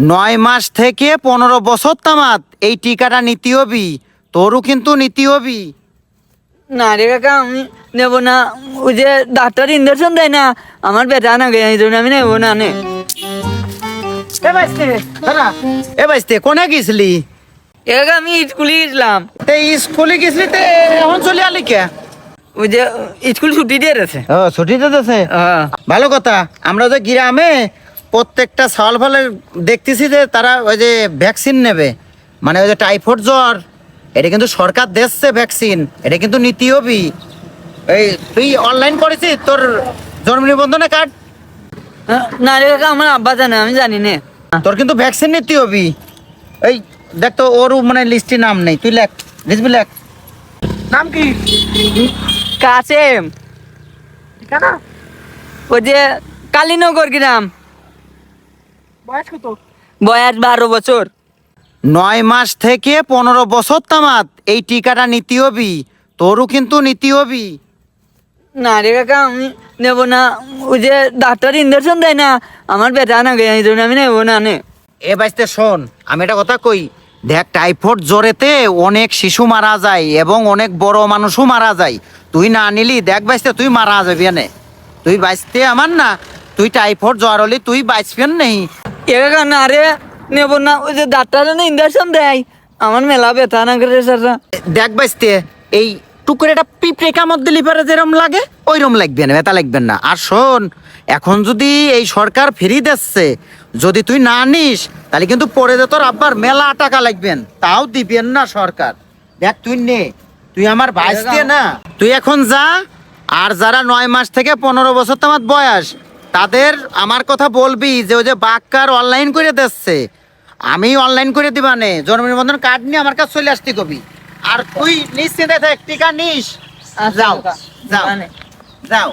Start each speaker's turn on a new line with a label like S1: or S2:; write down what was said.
S1: নয় মাস থেকে পনেরো বছর তামাত। এই টিকাটা নিতে হবি। তোরও কিন্তু নিতে হবি।
S2: না রে কাকা আমি নেব না। ওই যে ডাক্তার ইঞ্জেকশন দেয় না আমার বেটা না গে এই জন্য আমি নেব না নে।
S1: এ বাইস্তে। দাঁড়া এ বাইস্তে কোনে গেছিলি?
S2: এ কাকা আমি স্কুলে গেছিলাম।
S1: তে স্কুলে গেছিলি তে এখন চলে আলি কে?
S2: ওই যে স্কুল ছুটি দিয়ে দিয়েছে।
S1: ও ছুটিতে দেছে
S2: হ্যাঁ।
S1: ভালো কথা। আমরা যে গ্রামে প্রত্যেকটা সাল ফলে দেখতেছি যে তারা ওই যে ভ্যাকসিন নেবে। মানে ওই যে টাইফয়েড জ্বর এটা কিন্তু সরকার দিচ্ছে ভ্যাকসিন এটা কিন্তু নীতি হবি এই তুই অনলাইন করেছিস তোর জন্ম নিবন্ধনে কার্ড
S2: হ্যাঁ, না রে কাকা আমার আব্বা জানে আমি জানি না।
S1: তোর কিন্তু ভ্যাকসিন নিতে হবি এই দেখ তো ওর মানে লিস্টে নাম নেই তুই লেখ লিখবি লেখ।
S3: নাম কি?
S2: কাসেম
S3: ঠিকানা?
S2: ওই যে কালীনগর গ্রাম।
S3: বয়স কত?
S2: বয়স বারো বছর।
S1: নয় মাস থেকে পনেরো বছর তামাত। এই টিকাটা নিতে হবি। তোরও কিন্তু নিতে হবি।
S2: না রে কাকা আমি নেব না। ওই যে ডাক্তার ইঞ্জেকশন দেয় না আমার বেটা না গে এই জন্য আমি নেব না নে।
S1: এ বাইতে শোন আমি একটা কথা কই। দেখ টাইফয়েড জ্বরেতে অনেক শিশু মারা যায় এবং অনেক বড় মানুষও মারা যায়। তুই না নিলি দেখ বাইতে তুই মারা যাবি নে। তুই বাইসতে আমার না তুই টাইফয়েড জ্বর হলি তুই বাইসবেন নেই।
S2: এ কাকা না রে নেব না ওই যে ডাক্তার ইঞ্জেকশন দেয়। আমার মেলা বেতা না করে স্যার
S1: দেখ বাইসতে এই টুকুরেটা পিঁপড়ে কামড় দিলি পারে যেরম লাগে ওইরম লাগবে না ব্যথা লাগবে না। আর শোন এখন যদি এই সরকার ফ্রি দিচ্ছে যদি তুই না নিস তাহলে কিন্তু পরে দে তোর আব্বার মেলা টাকা লাগবেন তাও দিবেন না সরকার। দেখ তুই নে তুই আমার বাইসতে না তুই এখন যা আর যারা নয় মাস থেকে পনেরো বছর তোমার বয়স তাদের আমার কথা বলবি যে ওই যে বাক্কার অনলাইন করে দিচ্ছে। আমি অনলাইন করে দিবা নে। জন্ম নিবন্ধন কার্ড নিয়ে আমার কাছে চলে আসতে কবি। আর তুই নিশ্চিন্তে থাক টিকা নিস। যাও যাও যাও।